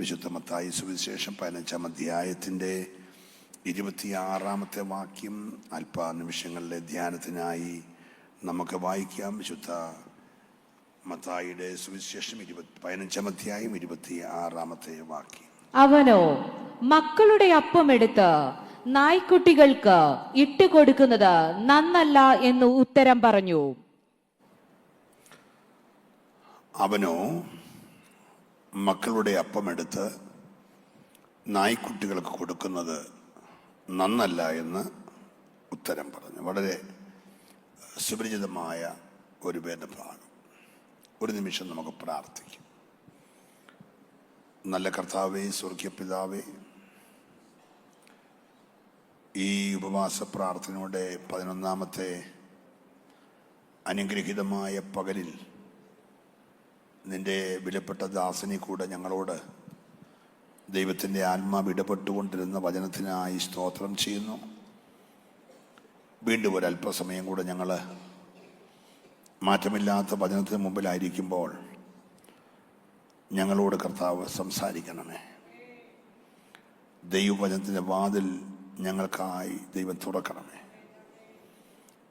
വിശുദ്ധമത്തായി സുവിശേഷം പതിനഞ്ചാം അധ്യായത്തിന്റെ ഇരുപത്തിയാറാമത്തെ വാക്യം അല്പനിമിഷങ്ങളിലെ ധ്യാനത്തിനായി നമുക്ക് വായിക്കാം. വിശുദ്ധ മത്തായിയുടെ സുവിശേഷം ഇരുപത്തി പതിനഞ്ചാം അധ്യായം ഇരുപത്തി ആറാമത്തെ വാക്യം. അവനോ മക്കളുടെ അപ്പം അപ്പമെടുത്ത് നായ്ക്കുട്ടികൾക്ക് ഇട്ടുകൊടുക്കുന്നത് നന്നല്ല എന്ന് ഉത്തരം പറഞ്ഞു. അവനോ മക്കളുടെ അപ്പമെടുത്ത് നായ്ക്കുട്ടികൾക്ക് കൊടുക്കുന്നത് നന്നല്ല എന്ന് ഉത്തരം പറഞ്ഞു. വളരെ സുപരിചിതമായ ഒരു വേദഭാഗം ഒരു നിമിഷം നമുക്ക് പ്രാർത്ഥിക്കും. നല്ല കർത്താവേ സ്വർഗീയ പിതാവേ ഈ ഉപവാസ പ്രാർത്ഥനയുടെ പതിനൊന്നാമത്തെ അനുഗ്രഹീതമായ പകലിൽ നിന്റെ വിലപ്പെട്ട ദാസനെ കൂടെ ഞങ്ങളോട് ദൈവത്തിന്റെ ആത്മാവ് ഇടപെട്ടുകൊണ്ടിരുന്ന വചനത്തിനായി സ്തോത്രം ചെയ്യുന്നു. വീണ്ടും ഒരു അല്പസമയം കൂടെ ഞങ്ങൾ മാറ്റമില്ലാത്ത വചനത്തിന് മുമ്പിലായിരിക്കുമ്പോൾ ഞങ്ങളോട് കർത്താവ് സംസാരിക്കണമേ. ദൈവവചനത്തിന്റെ വാതിൽ ഞങ്ങൾക്കായി ദൈവം തുറക്കണമേ.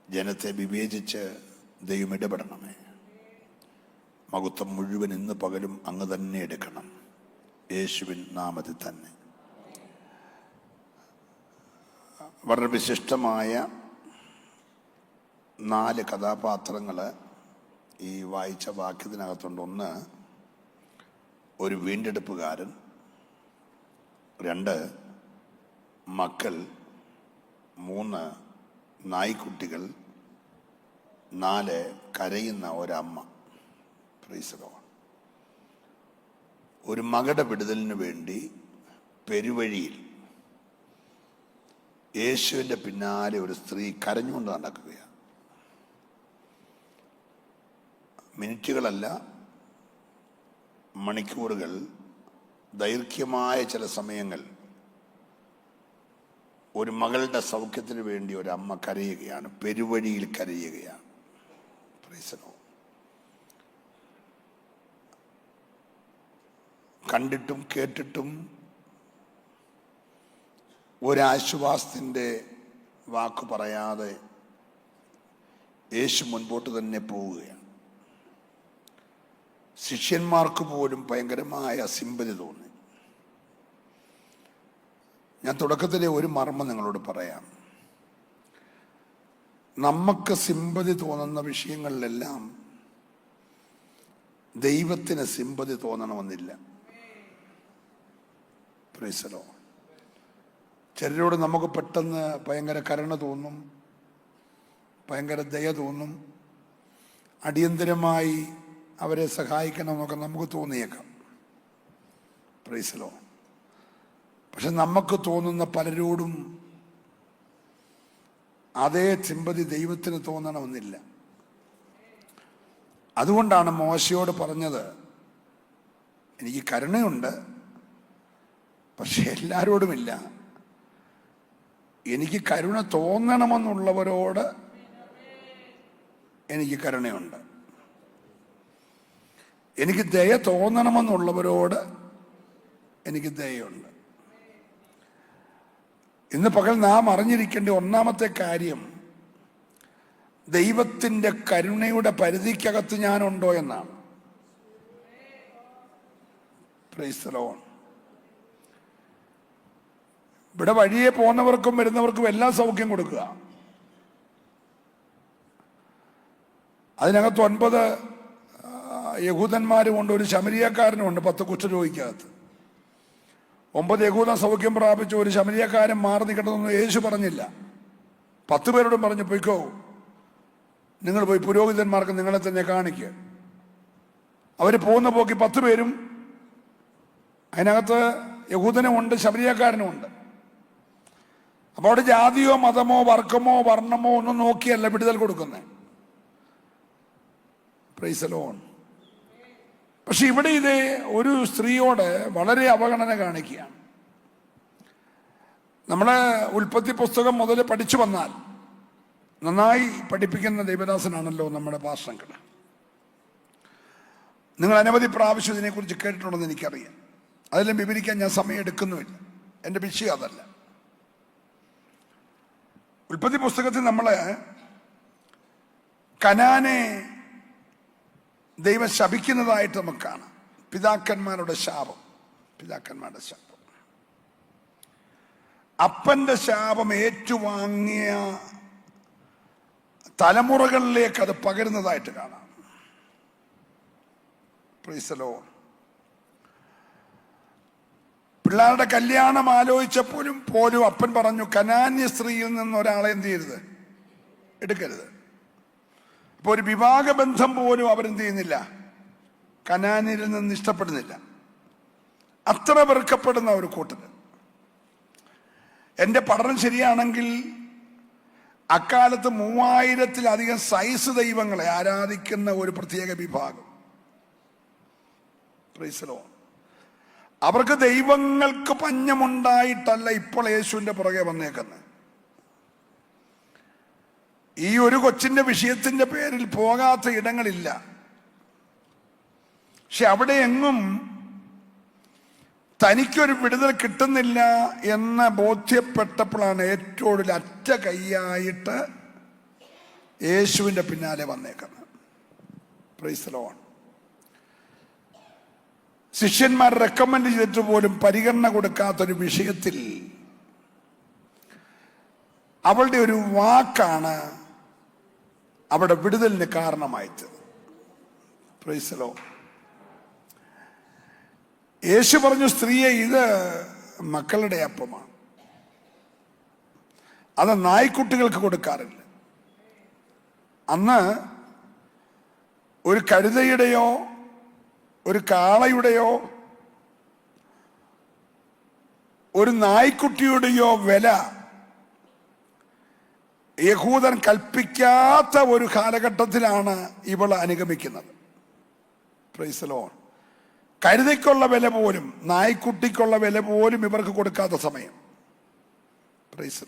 ജനത്തെ വിവേചിച്ച് ദൈവം ഇടപെടണമേ. മകുത്വം മുഴുവൻ ഇന്ന് പകലും അങ്ങ് തന്നെ എടുക്കണം. യേശുവിൻ നാമത്തിൽ തന്നെ. വളരെ വിശിഷ്ടമായ നാല് കഥാപാത്രങ്ങൾ ഈ വായിച്ച വാക്യത്തിനകത്തുണ്ട്. ഒന്ന് ഒരു വീണ്ടെടുപ്പുകാരൻ. രണ്ട് മക്കൾ. മൂന്ന് നായ്ക്കുട്ടികൾ. നാല് കരയുന്ന ഒരമ്മ. ഒരു മകളുടെ വിടുതലിന് വേണ്ടി പെരുവഴിയിൽ യേശുവിന്റെ പിന്നാലെ ഒരു സ്ത്രീ കരഞ്ഞുകൊണ്ട് നടക്കുകയാണ്. മിനിറ്റുകളല്ല മണിക്കൂറുകൾ ദൈർഘ്യമായ ചില സമയങ്ങൾ ഒരു മകളുടെ സൗഖ്യത്തിന് വേണ്ടി ഒരു അമ്മ കരയുകയാണ് പെരുവഴിയിൽ കരയുകയാണ്. പ്രൈസലോ കണ്ടിട്ടും കേട്ടിട്ടും ഒരാശ്വാസത്തിന്റെ വാക്ക് പറയാതെ യേശു മുൻപോട്ട് തന്നെ പോവുകയാണ്. ശിഷ്യന്മാർക്ക് പോലും ഭയങ്കരമായ സിമ്പതി തോന്നി. ഞാൻ തുടക്കത്തിലെ ഒരു മർമ്മം നിങ്ങളോട് പറയാം. നമുക്ക് സിമ്പതി തോന്നുന്ന വിഷയങ്ങളിലെല്ലാം ദൈവത്തിന് സിമ്പതി തോന്നണമെന്നില്ല. പ്രൈസലോ ചിലരോട് നമുക്ക് പെട്ടെന്ന് ഭയങ്കര കരുണ തോന്നും ഭയങ്കര ദയ തോന്നും അടിയന്തരമായി അവരെ സഹായിക്കണമെന്നൊക്കെ നമുക്ക് തോന്നിയേക്കാം. പ്രൈസലോ പക്ഷെ നമുക്ക് തോന്നുന്ന പലരോടും അതേ ചിമ്പതി ദൈവത്തിന് തോന്നണമെന്നില്ല. അതുകൊണ്ടാണ് മോശയോട് പറഞ്ഞത് എനിക്ക് കരുണയുണ്ട് പക്ഷെ എല്ലാവരോടുമില്ല എനിക്ക് കരുണ തോന്നണമെന്നുള്ളവരോട് എനിക്ക് കരുണയുണ്ട്. എനിക്ക് ദയ തോന്നണമെന്നുള്ളവരോട് എനിക്ക് ദയുണ്ട് ഇന്ന് പകൽ നാം അറിഞ്ഞിരിക്കേണ്ട ഒന്നാമത്തെ കാര്യം ദൈവത്തിന്റെ കരുണയുടെ പരിധിക്കകത്ത് ഞാനുണ്ടോ എന്നാണ്. പ്രൈസ്തലോൺ ഇവിടെ വഴിയെ പോകുന്നവർക്കും വരുന്നവർക്കും എല്ലാം സൗഖ്യം കൊടുക്കുക. അതിനകത്ത് ഒൻപത് യഹൂദന്മാരുമുണ്ട് ഒരു ശമരിയക്കാരനുമുണ്ട് പത്ത് കുഷ്ഠരോഗിക്കകത്ത് ഒമ്പത് യഹൂദ സൗഖ്യം പ്രാപിച്ച ഒരു ശമരിയക്കാരൻ മാറി നിൽക്കണമെന്ന് യേശു പറഞ്ഞില്ല. പത്ത് പേരോടും പറഞ്ഞു പോയിക്കോ നിങ്ങൾ പോയി പുരോഹിതന്മാർക്ക് നിങ്ങളെ തന്നെ കാണിക്ക. അവർ പോകുന്ന പോക്കി പത്ത് പേരും അതിനകത്ത് യഹൂദനുമുണ്ട് ശബരിയക്കാരനുമുണ്ട് അപ്പോൾ അവിടെ ജാതിയോ മതമോ വർഗമോ വർണമോ ഒന്നും നോക്കിയല്ല വിടുതൽ കൊടുക്കുന്നത് പ്രൈസലോൺ പക്ഷെ ഇവിടെ ഇത് ഒരു സ്ത്രീയോട് വളരെ അവഗണന കാണിക്കുകയാണ്. നമ്മളെ ഉൽപ്പത്തി പുസ്തകം മുതൽ പഠിച്ചു വന്നാൽ നന്നായി പഠിപ്പിക്കുന്ന ദേവദാസനാണല്ലോ നമ്മുടെ പാർശ്വങ്ങൾ നിങ്ങൾ അനവധി പ്രാവശ്യം ഇതിനെക്കുറിച്ച് കേട്ടിട്ടുണ്ടെന്ന് എനിക്കറിയാം. അതെല്ലാം വിവരിക്കാൻ ഞാൻ സമയം എടുക്കുന്നുമില്ല. എന്റെ വിഷയം അതല്ല. ഉൽപ്പത്തി പുസ്തകത്തിൽ നമ്മളെ കനാനെ ദൈവം ശപിക്കുന്നതായിട്ട് നമുക്ക് കാണാം. പിതാക്കന്മാരുടെ ശാപം. പിതാക്കന്മാരുടെ ശാപം. അപ്പന്റെ ശാപം ഏറ്റുവാങ്ങിയ തലമുറകളിലേക്ക് അത് പകരുന്നതായിട്ട് കാണാം. പ്രീസലോ പിള്ളേരുടെ കല്യാണം ആലോചിച്ചപ്പോഴും പോലും അപ്പൻ പറഞ്ഞു കനാന്യ സ്ത്രീയിൽ നിന്ന് ഒരാളെ എന്ത് ചെയ്യരുത്? എടുക്കരുത്. അപ്പോൾ ഒരു വിവാഹ ബന്ധം പോലും അവരെന്ത് ചെയ്യുന്നില്ല. കനാനിൽ നിന്ന് ഇഷ്ടപ്പെടുന്നില്ല. അത്ര വെറുക്കപ്പെടുന്ന ഒരു കൂട്ടർ. എന്റെ പഠനം ശരിയാണെങ്കിൽ അക്കാലത്ത് മൂവായിരത്തിലധികം സൈസ് ദൈവങ്ങളെ ആരാധിക്കുന്ന ഒരു പ്രത്യേക വിഭാഗം. Lord. അവർക്ക് ദൈവങ്ങൾക്ക് പഞ്ഞമുണ്ടായിട്ടല്ല ഇപ്പോൾ യേശുവിന്റെ പുറകെ വന്നേക്കുന്നത്. ഈ ഒരു കൊച്ചിന്റെ വിഷയത്തിന്റെ പേരിൽ പോകാത്ത ഇടങ്ങളില്ല. പക്ഷെ അവിടെ എങ്ങും തനിക്കൊരു വിടുതൽ കിട്ടുന്നില്ല എന്ന് ബോധ്യപ്പെട്ടപ്പോഴാണ് ഏറ്റവും കൂടുതൽ അറ്റ കൈയായിട്ട് യേശുവിന്റെ പിന്നാലെ വന്നേക്കുന്നത്. പ്രൈസ്ലോൺ ശിഷ്യന്മാർ റെക്കമെൻഡ് ചെയ്തിട്ട് പോലും പരിഗണന കൊടുക്കാത്തൊരു വിഷയത്തിൽ അവളുടെ ഒരു വാക്കാണ് അവിടെ വിടുതലിന് കാരണമായത്. പ്രൈസലോ യേശു പറഞ്ഞു സ്ത്രീയെ ഇത് മക്കളുടെ അപ്പമാണ്. അത് നായ്ക്കുട്ടികൾക്ക് കൊടുക്കാറില്ല. അന്ന് ഒരു കഴുതയുടെയോ ഒരു കാളയുടെയോ ഒരു നായ്ക്കുട്ടിയുടെയോ വില യഹൂദൻ കൽപ്പിക്കാത്ത ഒരു കാലഘട്ടത്തിലാണ് ഇവൾ അനുഗമിക്കുന്നത്. പ്രൈസലോൺ കരുതയ്ക്കുള്ള വില പോലും നായ്ക്കുട്ടിക്കുള്ള വില പോലും ഇവർക്ക് കൊടുക്കാത്ത സമയം. പ്രൈസ്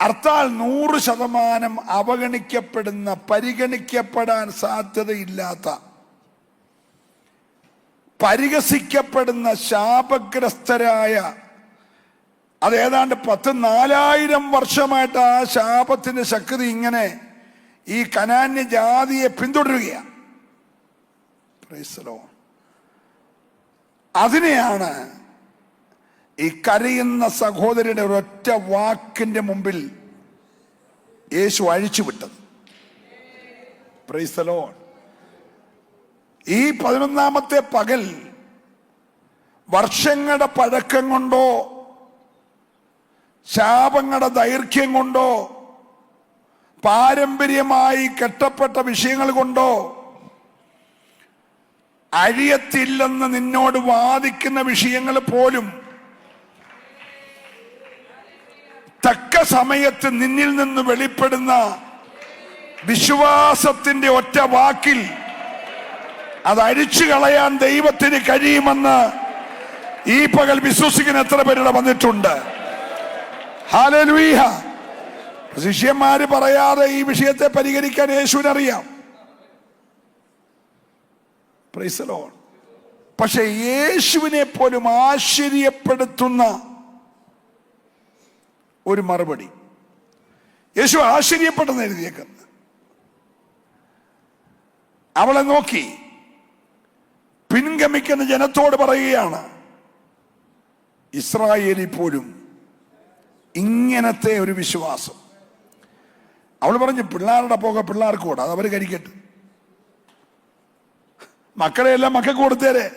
അർത്ഥാൽ നൂറ് ശതമാനം അവഗണിക്കപ്പെടുന്ന പരിഗണിക്കപ്പെടാൻ സാധ്യതയില്ലാത്ത പരിഹസിക്കപ്പെടുന്ന ശാപഗ്രസ്തരായ അത് ഏതാണ്ട് പത്ത് നാലായിരം വർഷമായിട്ട് ആ ശാപത്തിന്റെ ശക്തി ഇങ്ങനെ ഈ കനാന്യ ജാതിയെ പിന്തുടരുകയാണ്. അതിനെയാണ് ഈ കരയുന്ന സഹോദരിയുടെ ഒരൊറ്റ വാക്കിന്റെ മുമ്പിൽ യേശു അഴിച്ചുവിട്ടത് പ്രൈസ് Lord. ഈ പതിനൊന്നാമത്തെ പകൽ വർഷങ്ങളുടെ പഴക്കം കൊണ്ടോ ശാപങ്ങളുടെ ദൈർഘ്യം കൊണ്ടോ പാരമ്പര്യമായി കെട്ടപ്പെട്ട വിഷയങ്ങൾ കൊണ്ടോ അഴിയത്തില്ലെന്ന് നിന്നോട് വാദിക്കുന്ന വിഷയങ്ങൾ പോലും തക്ക സമയത്ത് നിന്നിൽ നിന്ന് വെളിപ്പെടുന്ന വിശ്വാസത്തിന്റെ ഒറ്റ വാക്കിൽ അത് അഴിച്ചു കളയാൻ ദൈവത്തിന് കഴിയുമെന്ന് ഈ പകൽ വിശ്വസിക്കുന്ന എത്ര പേരുടെ വന്നിട്ടുണ്ട്? ശിഷ്യന്മാര് പറയാതെ ഈ വിഷയത്തെ പരിഹരിക്കാൻ യേശുവിനറിയാം. പക്ഷെ യേശുവിനെ പോലും ആശ്ചര്യപ്പെടുത്തുന്ന ഒരു മറുപടി. യേശു ആശ്ചര്യപ്പെട്ടെന്ന് എഴുതിയേക്കുന്നത്. അവളെ നോക്കി. പിൻഗമിക്കുന്ന ജനത്തോട് പറയുകയാണ് ഇസ്രായേലിൽ പോലും ഇങ്ങനത്തെ ഒരു വിശ്വാസം. അവൾ പറഞ്ഞു പിള്ളേരുടെ പോക പിള്ളേർക്ക് കൂടെ അത് അവർ കഴിക്കട്ടെ. മക്കളെ എല്ലാം മക്കൾക്ക് കൊടുത്തേരെ.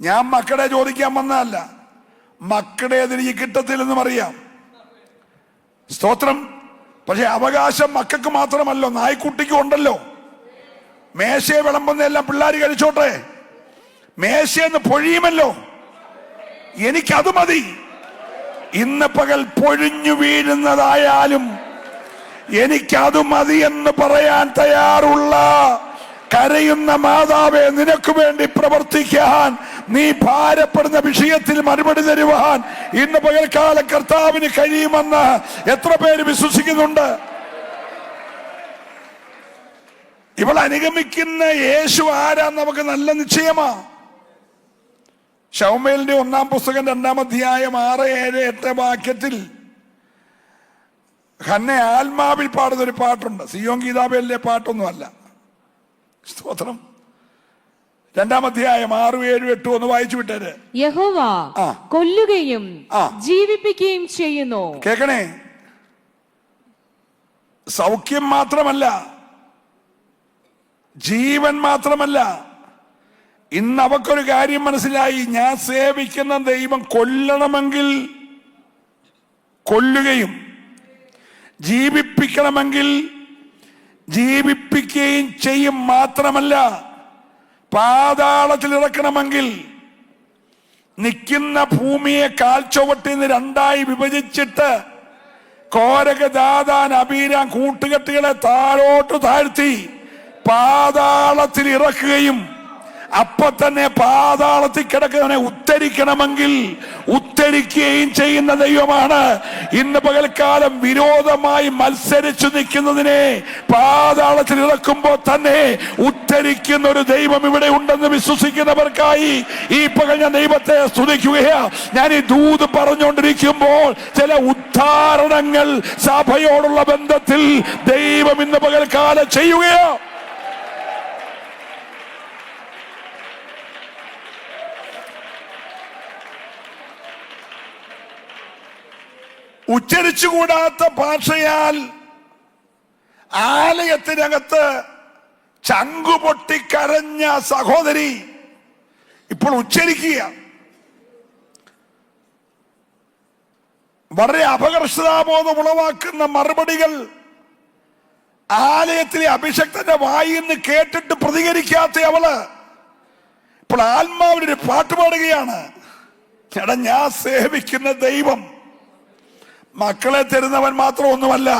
ഞാൻ മക്കളെ ചോദിക്കാൻ വന്നതല്ല മക്കളെ എനിക്ക് കിട്ടത്തില്ലെന്നും അറിയാം. സ്തോത്രം. പക്ഷെ അവകാശം മക്കൾക്ക് മാത്രമല്ലോ നായ്ക്കുട്ടിക്കും ഉണ്ടല്ലോ. മേശയെ വിളമ്പുന്ന എല്ലാം പിള്ളേർ കഴിച്ചോട്ടെ. മേശയെന്ന് പൊഴിയുമല്ലോ. എനിക്കത് മതി. ഇന്ന് പകൽ പൊഴിഞ്ഞു വീഴുന്നതായാലും എനിക്കത് മതി എന്ന് പറയാൻ തയ്യാറുള്ള കരയുന്ന മാതാവെ നിനക്ക് വേണ്ടി പ്രവർത്തിക്കാൻ നീ ഭാരപ്പെടുന്ന വിഷയത്തിൽ മറുപടി തരുവാൻ ഇന്ന് പകൽക്കാല കർത്താവിന് കഴിയുമെന്ന് എത്ര പേര് വിശ്വസിക്കുന്നുണ്ട്? ഇവൾ അനുഗമിക്കുന്ന യേശു ആരാ നമുക്ക് നല്ല നിശ്ചയമാ. ഷൗമേലിന്റെ ഒന്നാം പുസ്തകം രണ്ടാം അധ്യായം ആറ് ഏഴ് എട്ട് വാക്യത്തിൽ ഹന്നെ ആത്മാവിൽ പാടുന്ന ഒരു പാട്ടുണ്ട്. സിയോം ഗീതാബേലിലെ പാട്ടൊന്നുമല്ല. സ്തോത്രം. രണ്ടാം അധ്യായം ആറു ഏഴു എട്ടു ഒന്ന് വായിച്ചു വിട്ടേര്. യഹോവ കൊല്ലുകയും ജീവിപ്പിക്കുകയും ചെയ്യുന്നു. കേക്കണേ? സൗഖ്യം മാത്രമല്ല ജീവൻ മാത്രമല്ല ഇന്ന് അവക്കൊരു കാര്യം മനസ്സിലായി. ഞാൻ സേവിക്കുന്ന ദൈവം കൊല്ലണമെങ്കിൽ കൊല്ലുകയും ജീവിപ്പിക്കണമെങ്കിൽ ജീവിപ്പിക്കുകയും ചെയ്യും മാത്രമല്ല പാതാളത്തിൽ ഇറക്കണമെങ്കിൽ നിൽക്കുന്ന ഭൂമിയെ കാൽച്ചുവട്ടിന്ന് രണ്ടായി വിഭജിച്ചിട്ട് കോരകദാതാൻ അബീരാൻ കൂട്ടുകെട്ടുകളെ താഴോട്ട് താഴ്ത്തി പാതാളത്തിൽ ഇറക്കുകയും അപ്പൊ തന്നെ പാതാളത്തിൽ കിടക്കുന്നവനെ ഉത്തരിക്കണമെങ്കിൽ ഉത്തരിക്കുകയും ചെയ്യുന്ന ദൈവമാണ്. ഇന്ന് പകൽക്കാലം വിരോധമായി മത്സരിച്ചു നിൽക്കുന്നതിനെ പാതാളത്തിൽ ഇറക്കുമ്പോൾ തന്നെ ഉത്തരിക്കുന്ന ഒരു ദൈവം ഇവിടെ ഉണ്ടെന്ന് വിശ്വസിക്കുന്നവർക്കായി ഈ പകൽ ഞാൻ ദൈവത്തെ സ്തുതിക്കുകയാ. ഞാൻ ഈ ദൂത് പറഞ്ഞുകൊണ്ടിരിക്കുമ്പോൾ ചില ഉദ്ധാരണങ്ങൾ സഭയോടുള്ള ബന്ധത്തിൽ ദൈവം ഇന്ന് പകൽക്കാലം ചെയ്യുകയോ. ഉച്ചരിച്ചുകൂടാത്ത ഭാഷയാൽ ആലയത്തിനകത്ത് ചങ്കുപൊട്ടിക്കരഞ്ഞ സഹോദരി ഇപ്പോൾ ഉച്ചരിക്കുക. വളരെ അപകർഷതാബോധം ഉളവാക്കുന്ന മറുപടികൾ ആലയത്തിലെ അഭിഷക്തന്റെ വായിൽ നിന്ന് കേട്ടിട്ട് പ്രതികരിക്കാത്ത അവൾ ഇപ്പോൾ ആത്മാവിനൊരു പാട്ട് പാടുകയാണ് ഞാൻ സേവിക്കുന്ന ദൈവം. മക്കളെ തരുന്നവൻ മാത്രം ഒന്നുമല്ല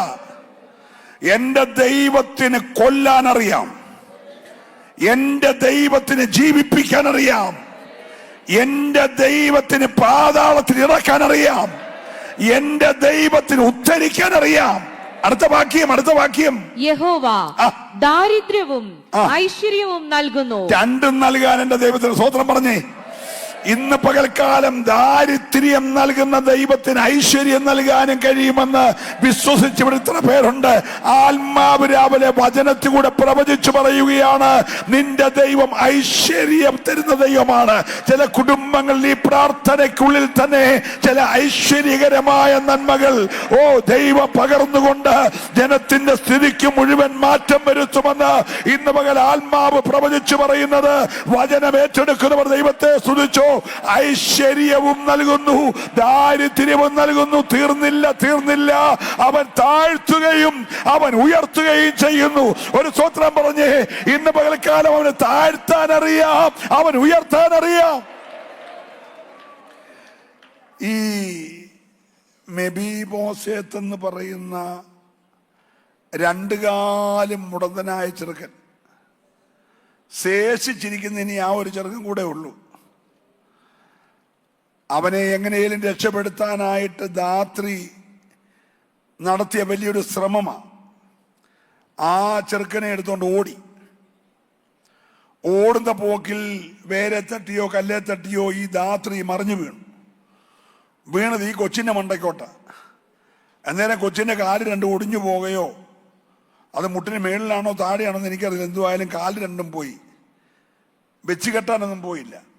എന്റെ ദൈവത്തിന് കൊല്ലാൻ അറിയാം എന്റെ ദൈവത്തിന് ജീവിപ്പിക്കാൻ അറിയാം എന്റെ ദൈവത്തിന് പാതാളത്തിൽ ഇറക്കാൻ അറിയാം എന്റെ ദൈവത്തിന് ഉദ്ധരിക്കാൻ അറിയാം അടുത്ത വാക്യം അടുത്ത വാക്യം. യഹോവ ദാരിദ്ര്യവും ഐശ്വര്യവും നൽകുന്നു. രണ്ടും നൽകാൻ എന്റെ ദൈവത്തിന് സ്വോത്രം പറഞ്ഞേ. ഇന്ന് പകൽക്കാലം ദാരിദ്ര്യം നൽകുന്ന ദൈവത്തിന് ഐശ്വര്യം നൽകാനും കഴിയുമെന്ന് വിശ്വസിച്ച് ഇവിടെ ഇത്ര പേരുണ്ട്. ആത്മാവ് രാവിലെ വചനത്തിലൂടെ പ്രവചിച്ചു പറയുകയാണ് നിന്റെ ദൈവം ഐശ്വര്യം തരുന്ന ദൈവമാണ്. ചില കുടുംബങ്ങളിൽ ഈ പ്രാർത്ഥനയ്ക്കുള്ളിൽ തന്നെ ചില ഐശ്വര്യകരമായ നന്മകൾ ഓ ദൈവം പകർന്നുകൊണ്ട് ജനത്തിന്റെ സ്ഥിതിക്ക് മുഴുവൻ മാറ്റം വരുത്തുമെന്ന് ഇന്ന് പകൽ ആത്മാവ് പ്രവചിച്ചു പറയുന്നത്. വചനം ഏറ്റെടുക്കുന്നവർ ദൈവത്തെ സ്തുതിച്ചോ? ഐശ്വര്യവും നൽകുന്നു ദാരിദ്ര്യവും നൽകുന്നു. തീർന്നില്ല തീർന്നില്ല. അവൻ താഴ്ത്തുകയും അവൻ ഉയർത്തുകയും ചെയ്യുന്നു. ഒരു സ്വത്രം പറഞ്ഞേ ഇന്ന് പകൽക്കാലം അവന് താഴ്ത്താൻ അറിയാം അവൻ ഉയർത്താൻ അറിയാം. ഈ മെബി മോസേത്ത് എന്ന് പറയുന്ന രണ്ടു കാലും മുടന്തനായ ചെറുക്കൻ. ശേഷിച്ചിരിക്കുന്ന ഇനി ആ ഒരു ചെറുക്കൻ കൂടെ ഉള്ളൂ. അവനെ എങ്ങനെയും രക്ഷപ്പെടുത്താനായിട്ട് ധാത്രി നടത്തിയ വലിയൊരു ശ്രമമാണ് ആ ചെറുക്കനെ എടുത്തുകൊണ്ട് ഓടി. ഓടുന്ന പോക്കിൽ വേരെ തട്ടിയോ കല്ലേ തട്ടിയോ ഈ ധാത്രി മറിഞ്ഞു വീണു. വീണത് ഈ കൊച്ചിന്റെ മണ്ടയ്ക്കോട്ട. അന്നേരം കൊച്ചിന്റെ കാൽ രണ്ടും ഒടിഞ്ഞു പോകുകയോ അത് മുട്ടിന് മേളിലാണോ താഴെയാണോ എന്ന് എനിക്കറിയില്ല. എന്തുവായാലും കാൽ രണ്ടും പോയി. വെച്ച് കെട്ടാനൊന്നും പോയില്ല.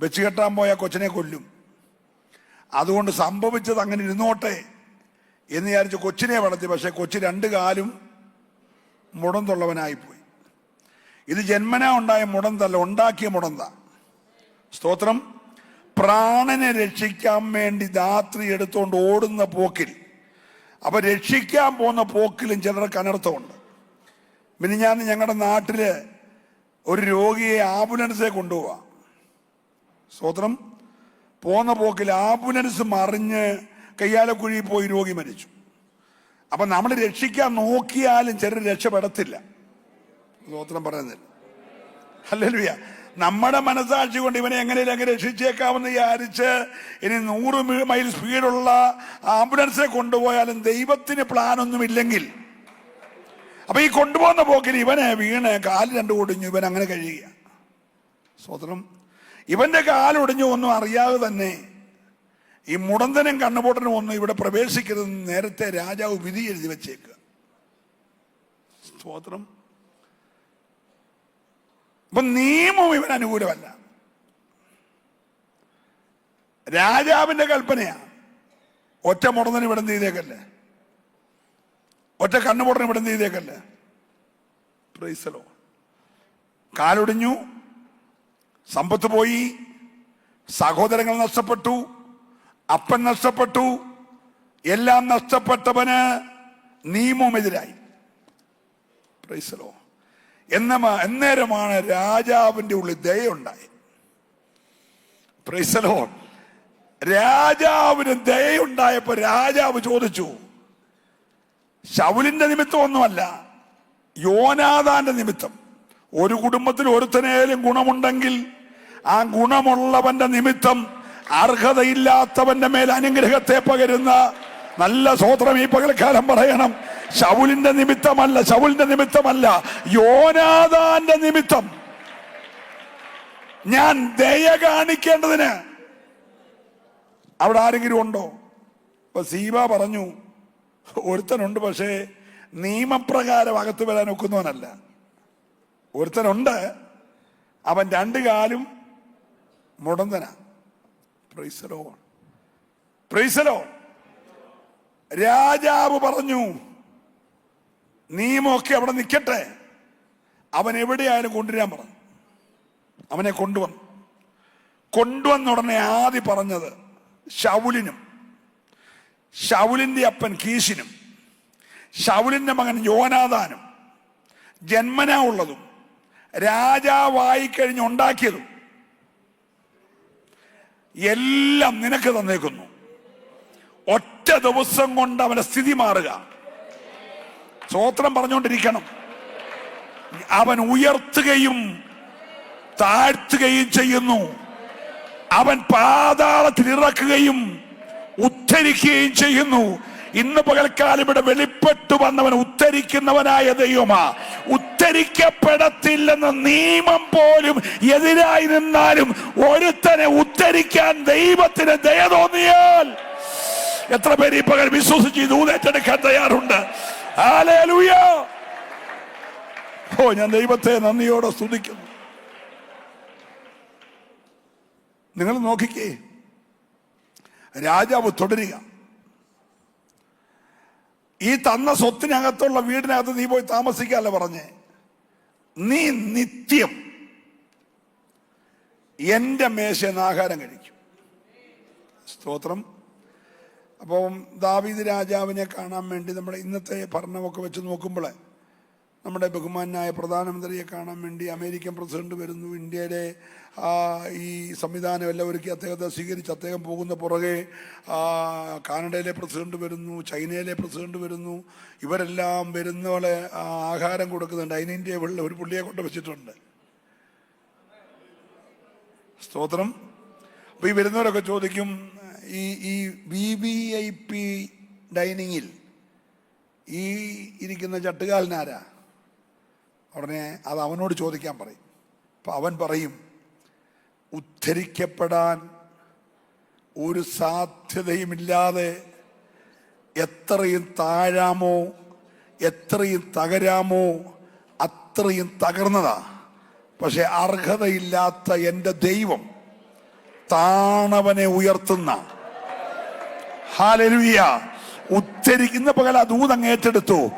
വെച്ച് കെട്ടാൻ പോയ കൊച്ചിനെ കൊല്ലും. അതുകൊണ്ട് സംഭവിച്ചത് അങ്ങനെ ഇരുന്നോട്ടെ എന്ന് വിചാരിച്ച് കൊച്ചിനെ വളർത്തി. പക്ഷേ കൊച്ചി രണ്ട് കാലും മുടന്തുള്ളവനായിപ്പോയി. ഇത് ജന്മനാ ഉണ്ടായ മുടന്തല്ല ഉണ്ടാക്കിയ മുടന്ത. സ്തോത്രം. പ്രാണനെ രക്ഷിക്കാൻ വേണ്ടി ധാത്രി എടുത്തുകൊണ്ട് ഓടുന്ന പോക്കിൽ. അപ്പൊ രക്ഷിക്കാൻ പോകുന്ന പോക്കിലും ചിലർക്ക് അനർത്ഥമുണ്ട് ഞാൻ ഞങ്ങളുടെ നാട്ടിൽ ഒരു രോഗിയെ ആംബുലൻസെ കൊണ്ടുപോവാം. സ്തോത്രം പോന്ന പോക്കിൽ ആംബുലൻസ് മറിഞ്ഞ് കയ്യാലക്കുഴി പോയി രോഗി മരിച്ചു. അപ്പൊ നമ്മൾ രക്ഷിക്കാൻ നോക്കിയാലും ചിലർ രക്ഷപ്പെടത്തില്ല. സ്തോത്രം പറയുന്നില്ല അല്ലല്ലുയ നമ്മുടെ മനസാക്ഷി കൊണ്ട് ഇവനെ എങ്ങനെയും അങ്ങനെ രക്ഷിച്ചേക്കാമെന്ന് വിചാരിച്ച് ഇനി നൂറ് മൈൽ സ്പീഡുള്ള ആംബുലൻസിനെ കൊണ്ടുപോയാലും ദൈവത്തിന് പ്ലാൻ ഒന്നുമില്ലെങ്കിൽ അപ്പൊ ഈ കൊണ്ടുപോകുന്ന പോക്കിൽ ഇവനെ വീണ് കാൽ രണ്ടു കൊടിഞ്ഞു ഇവൻ അങ്ങനെ കഴിയുക. സ്വതന്ത്രം ഇവന്റെ കാലൊടിഞ്ഞു ഒന്നും അറിയാതെ തന്നെ ഈ മുടന്തനും കണ്ണുപൊട്ടനും ഒന്നും ഇവിടെ പ്രവേശിക്കരുതെന്ന് നേരത്തെ രാജാവ് വിധി എഴുതി വെച്ചേക്കുക സ്തോത്രം. അപ്പൊ നിയമം ഇവൻ അനുകൂലമല്ല. രാജാവിന്റെ കൽപ്പനയാ. ഒറ്റ മുടന്തന് ഇവിടെ ചെയ്തേക്കല്ലേ? ഒറ്റ കണ്ണുപൊട്ടന് ഇവിടെ ചെയ്തേക്കല്ലേ? പ്രൈസലോ കാലൊടിഞ്ഞു സമ്പത്ത് പോയി. സഹോദരങ്ങൾ നഷ്ടപ്പെട്ടു. അപ്പൻ നഷ്ടപ്പെട്ടു. എല്ലാം നഷ്ടപ്പെട്ടവന് നിയമമെതിരായി പ്രൈസലോ എന്ന എന്നേരമാണ് രാജാവിന്റെ ഉള്ളിൽ ദയുണ്ടായി പ്രൈസലോ രാജാവിന് ദയുണ്ടായപ്പോ രാജാവ് ചോദിച്ചു ശൗലിന്റെ നിമിത്തം ഒന്നുമല്ല യോനാദാന്റെ നിമിത്തം. ഒരു കുടുംബത്തിൽ ഒരുത്തനേലും ഗുണമുണ്ടെങ്കിൽ ആ ഗുണമുള്ളവന്റെ നിമിത്തം അർഹതയില്ലാത്തവന്റെ മേൽ അനുഗ്രഹത്തെ പകരുന്ന നല്ല സ്വോത്രം ഈ പകൽക്കാലം പറയണം. ശൗലിന്റെ നിമിത്തമല്ല ശൗലിന്റെ നിമിത്തമല്ല യോനാദാന്റെ നിമിത്തം. ഞാൻ ദയ കാണിക്കേണ്ടതിന് അവിടെ ആരെങ്കിലും ഉണ്ടോ? ഇപ്പൊ സീബ പറഞ്ഞു ഒരുത്തനുണ്ട് പക്ഷേ നിയമപ്രകാരം അകത്ത് വരാൻ ഒക്കുന്നവനല്ല. ഒരുത്തനുണ്ട് അവൻ രണ്ടു കാലും മുടന്തന. പ്രൈസലോ പ്രൈസലോ രാജാവ് പറഞ്ഞു നിയമമൊക്കെ അവിടെ നിൽക്കട്ടെ. അവൻ എവിടെയായാലും കൊണ്ടുവരാൻ പറഞ്ഞു അവനെ കൊണ്ടുവന്നു. കൊണ്ടുവന്ന ഉടനെ ആദ്യം പറഞ്ഞത് ഷൗലിനും ഷൗലിന്റെ അപ്പൻ കീശിനും ഷൗലിന്റെ മകൻ യോനാദാനും ജന്മനാ ഉള്ളതും രാജാവായി കഴിഞ്ഞ് ഉണ്ടാക്കിയതും എല്ലാം നിനക്ക് തന്നേക്കുന്നു. ഒറ്റ ദിവസം കൊണ്ട് അവന്റെ സ്ഥിതി മാറുക. സ്വോത്രം പറഞ്ഞുകൊണ്ടിരിക്കണം. അവൻ ഉയർത്തുകയും താഴ്ത്തുകയും ചെയ്യുന്നു. അവൻ പാതാളത്തിൽ ഇറക്കുകയും ഉദ്ധരിക്കുകയും ചെയ്യുന്നു. ഇന്ന് പകൽക്കാലം ഇവിടെ വെളിപ്പെട്ടു വന്നവൻ ഉത്തരിക്കുന്നവനായ ദൈവമാ. ഉദ്ധരിക്കപ്പെടത്തില്ലെന്ന നിയമം പോലും എതിരായി നിന്നാലും ഒരുത്തനെ ഉദ്ധരിക്കാൻ ദൈവത്തിന് ദയ തോന്നിയാൽ എത്ര പേര് ഈ പകൽ വിശ്വസിച്ച് ഇത് ഊതേറ്റെടുക്കാൻ തയ്യാറുണ്ട്. ഓ ഞാൻ ദൈവത്തെ നന്ദിയോടെ സ്തുതിക്കുന്നു. നിങ്ങൾ നോക്കിക്കേ രാജാവ് തുടരുക. ഈ തന്ന സ്വത്തിനകത്തുള്ള വീടിനകത്ത് നീ പോയി താമസിക്കാല്ല പറഞ്ഞേ? നീ നിത്യം എന്റെ മേശന്ന് ആഹാരം കഴിക്കും. സ്തോത്രം. അപ്പം ദാവീദ് രാജാവിനെ കാണാൻ വേണ്ടി നമ്മുടെ ഇന്നത്തെ ഭരണമൊക്കെ വെച്ച് നോക്കുമ്പോൾ നമ്മുടെ ബഹുമാനായ പ്രധാനമന്ത്രിയെ കാണാൻ വേണ്ടി അമേരിക്കൻ പ്രസിഡന്റ് വരുന്നു. ഇന്ത്യയിലെ ഈ സംവിധാനം എല്ലാം ഒരുക്കി അദ്ദേഹത്തെ സ്വീകരിച്ച് അദ്ദേഹം പോകുന്ന പുറകെ കാനഡയിലെ പ്രസിഡന്റ് വരുന്നു ചൈനയിലെ പ്രസിഡന്റ് വരുന്നു. ഇവരെല്ലാം വരുന്നവളെ ആഹാരം കൊടുക്കുന്നുണ്ട്. ഡൈനിങ് ടേബിളിൽ ഒരു പുള്ളിയെ കൊണ്ട് വെച്ചിട്ടുണ്ട്. സ്തോത്രം. അപ്പൊ ഈ വരുന്നവരൊക്കെ ചോദിക്കും ഈ ഈ വി വി ഐ പി ഡൈനിങ്ങിൽ ഈ ഇരിക്കുന്ന ചട്ടുകാലിനാരാ ഉടനെ അത് അവനോട് ചോദിക്കാൻ പറയും. അപ്പം അവൻ പറയും ഉദ്ധരിക്കപ്പെടാൻ ഒരു സാധ്യതയുമില്ലാതെ എത്രയും താഴാമോ എത്രയും തകരാമോ അത്രയും തകർന്നതാ. പക്ഷെ അർഹതയില്ലാത്ത എന്റെ ദൈവം താണവനെ ഉയർത്തുന്ന. ഹാലരുവിയ ഉദ്ധരിക്കുന്ന പകല ദൂതം ഏറ്റെടുത്തു.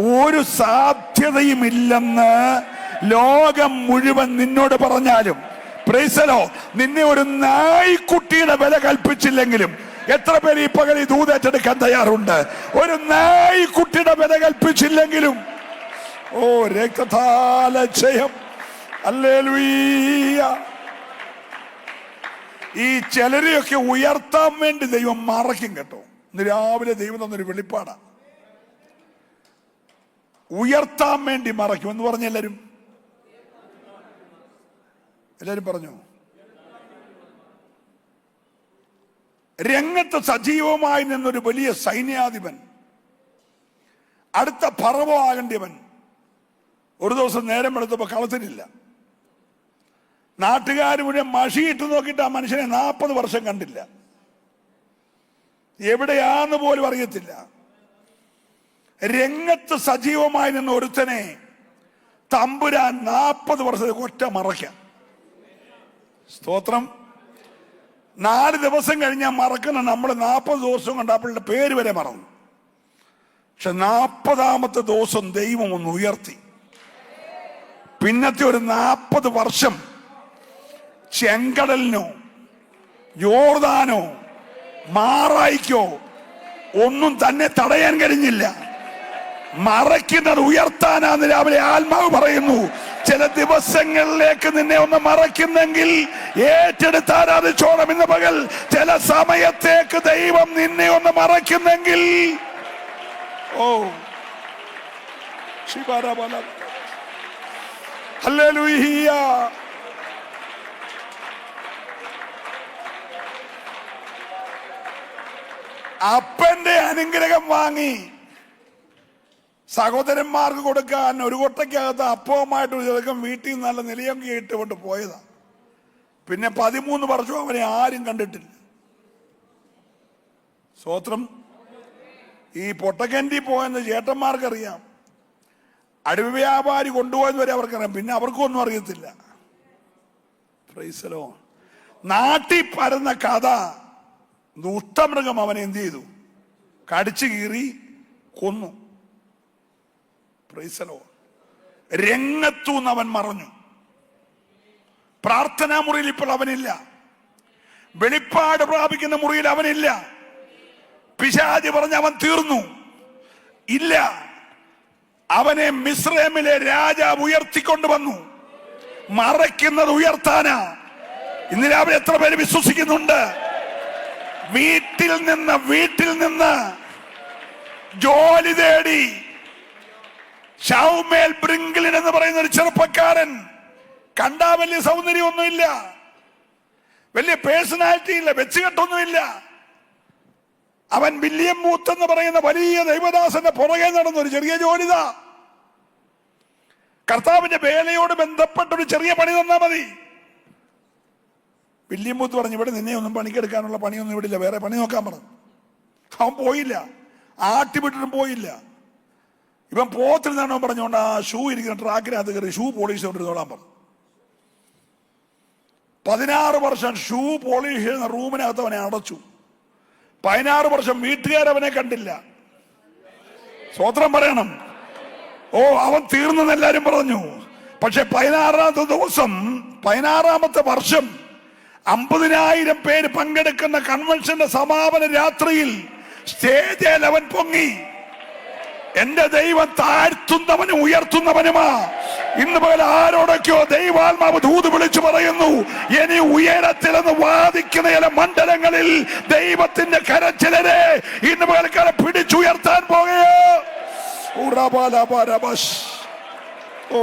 ഒരു സാധ്യതയുമില്ലെന്ന് ലോകം മുഴുവൻ നിന്നോട് പറഞ്ഞാലും. പ്രൈസലോ നിന്നെ ഒരു നായ്ക്കുട്ടിയുടെ വില കൽപ്പിച്ചില്ലെങ്കിലും എത്ര പേര് ഈ പകൽ ഈ ദൂതേറ്റെടുക്കാൻ തയ്യാറുണ്ട്? ഒരു നായ്ക്കുട്ടിയുടെ വില കൽപ്പിച്ചില്ലെങ്കിലും. ഓ രക്തതാല ജയം. ഈ ചിലരെയൊക്കെ ഉയർത്താൻ വേണ്ടി ദൈവം മറക്കും കേട്ടോ. ഇന്ന് രാവിലെ ദൈവം തന്നൊരു വെളിപ്പാടാ. ഉയർത്താൻ വേണ്ടി മറയ്ക്കും എന്ന് പറഞ്ഞു എല്ലാരും? എല്ലാരും പറഞ്ഞു? രംഗത്ത് സജീവമായി നിന്നൊരു വലിയ സൈന്യാധിപൻ അടുത്ത പറവോ ആകണ്ടിയവൻ ഒരു ദിവസം നേരം എടുത്തപ്പോ കളത്തിനില്ല നാട്ടുകാർ മുഴുവൻ മഷിയിട്ട് നോക്കിയിട്ട് ആ മനുഷ്യനെ നാൽപ്പത് വർഷം കണ്ടില്ല. എവിടെയാന്ന് പോലും അറിയത്തില്ല. രംഗത്ത് സജീവമായി നിന്ന ഒരുത്തനെ തമ്പുരാൻ നാൽപ്പത് വർഷത്തെ ഒറ്റ മറയ്ക്കാം. സ്തോത്രം. നാല് ദിവസം കഴിഞ്ഞാൽ മറക്കുന്ന നമ്മൾ നാൽപ്പത് ദിവസം കൊണ്ട് അവളുടെ പേര് വരെ മറന്നു. പക്ഷെ നാൽപ്പതാമത്തെ ദിവസം ദൈവം ഒന്ന് ഉയർത്തി. പിന്നത്തെ ഒരു നാൽപ്പത് വർഷം ചെങ്കടലിനോ യോർദാനോ മാറായിക്കോ ഒന്നും തന്നെ തടയാൻ കഴിഞ്ഞില്ല. മറയ്ക്കുന്നത് ഉയർത്താനാന്ന് രാവിലെ ആത്മാവ് പറയുന്നു. ചില ദിവസങ്ങളിലേക്ക് നിന്നെ ഒന്ന് മറയ്ക്കുന്നെങ്കിൽ ഏറ്റെടുത്ത് ആരാധിച്ചോണം ഇന്ന് പകൽ. ചില സമയത്തേക്ക് ദൈവം നിന്നെ ഒന്ന് മറയ്ക്കുന്നെങ്കിൽ. ഓ. അപ്പന്റെ അനുഗ്രഹം വാങ്ങി. സഹോദരന്മാർക്ക് കൊടുക്കാൻ ഒരു കൊട്ടയ്ക്കകത്ത് അപ്പവുമായിട്ട് ഒരു ചെറുക്കം വീട്ടിൽ നിന്ന് നല്ല നിലയൊക്കെ ഇട്ടുകൊണ്ട് പോയതാ. പിന്നെ പതിമൂന്ന് വർഷം അവനെ ആരും കണ്ടിട്ടില്ല. സ്വോത്രം ഈ പൊട്ടക്കണ്ടി പോയെന്ന് ചേട്ടന്മാർക്കറിയാം. അടിവ് വ്യാപാരി കൊണ്ടുപോയെന്ന് വരെ അവർക്കറിയാം. പിന്നെ അവർക്കൊന്നും അറിയത്തില്ല. പ്രൈസലോ. നാട്ടിൽ പരന്ന കഥ. ദുഷ്ടമൃഗം അവനെ എന്ത് ചെയ്തു? കടിച്ചു കീറി കൊന്നു. പ്രൈസലോ. രംഗത്തൂന്ന് അവൻ മറഞ്ഞു. പ്രാർത്ഥനാ മുറിയിൽ ഇപ്പോൾ അവനില്ല. വെളിപ്പാട് പ്രാപിക്കുന്ന മുറിയിൽ അവനില്ല. പിശാജ് പറഞ്ഞ് അവൻ തീർന്നു. ഇല്ല. അവനെ മിശ്രമിലെ രാജാവ് ഉയർത്തിക്കൊണ്ടുവന്നു മറയ്ക്കുന്നത് ഉയർത്താനാ. ഇന്ന് രാവിലെ എത്ര പേര് വിശ്വസിക്കുന്നുണ്ട്? വീട്ടിൽ നിന്ന് വീട്ടിൽ നിന്ന് ജോലി തേടി ഷൗമേൽ ബ്രിങ്കിലിൻ എന്ന് പറയുന്ന ഒരു ചെറുപ്പക്കാരൻ. കണ്ടാ വലിയ സൗന്ദര്യമൊന്നുമില്ല. വലിയ പേഴ്സണാലിറ്റി ഇല്ല വെച്ചുകെട്ടൊന്നുമില്ല. അവൻ വില്യം മൂത്ത് എന്ന് പറയുന്ന വലിയ ദൈവദാസന്റെ പുറകെ നടന്ന ഒരു ചെറിയ ജോലിത. കർത്താവിന്റെ വേലയോട് ബന്ധപ്പെട്ട ഒരു ചെറിയ പണി തന്നാ മതി. വില്യം മൂത്ത് പറഞ്ഞു ഇവിടെ നിന്നെ ഒന്നും പണിക്കെടുക്കാനുള്ള പണിയൊന്നും ഇവിടെ ഇല്ല വേറെ പണി നോക്കാൻ പറഞ്ഞു അവൻ പോയില്ല. ആട്ടിവിട്ടിട്ടും പോയില്ല. ഇവൻ പോത്തിൽ നിന്നാണോ പറഞ്ഞുകൊണ്ട് ആ ഷൂ ഇരിക്കുന്ന ട്രാക്കിനകത്ത് കയറി ഷൂ പോളിഷ് കൊണ്ടിരുന്നോളാൻ പറഞ്ഞു പതിനാറ് വർഷം ഷൂ പോളിഷ് ചെയ്യുന്ന റൂമിനകത്ത് അവനെ അടച്ചു. പതിനാറ് വർഷം വീട്ടുകാരവനെ കണ്ടില്ല. സ്വോത്രം പറയണം. ഓ അവൻ തീർന്നെന്ന് എല്ലാരും പറഞ്ഞു. പക്ഷെ പതിനാറാമത്തെ ദിവസം പതിനാറാമത്തെ വർഷം അമ്പതിനായിരം പേര് പങ്കെടുക്കുന്ന കൺവെൻഷന്റെ സമാപന രാത്രിയിൽ സ്റ്റേജിൽ അവൻ പൊങ്ങി. എന്റെ ദൈവം താഴ്ത്തുന്നവനും ഉയർത്തുന്നവനുമാ ഇന്ന് പോലെ ആരോടൊക്കെയോ ദൈവാത്മാവ് ദൂത് വിളിച്ചു പറയുന്നു ഇനി ഉയരത്തിലെന്ന് വാദിക്കുന്ന ചില മണ്ഡലങ്ങളിൽ ദൈവത്തിന്റെ കരച്ചിലരെ ഇന്ന് പോലെ പിടിച്ചുയർത്താൻ ഉറബലബരബശ്. ഓ.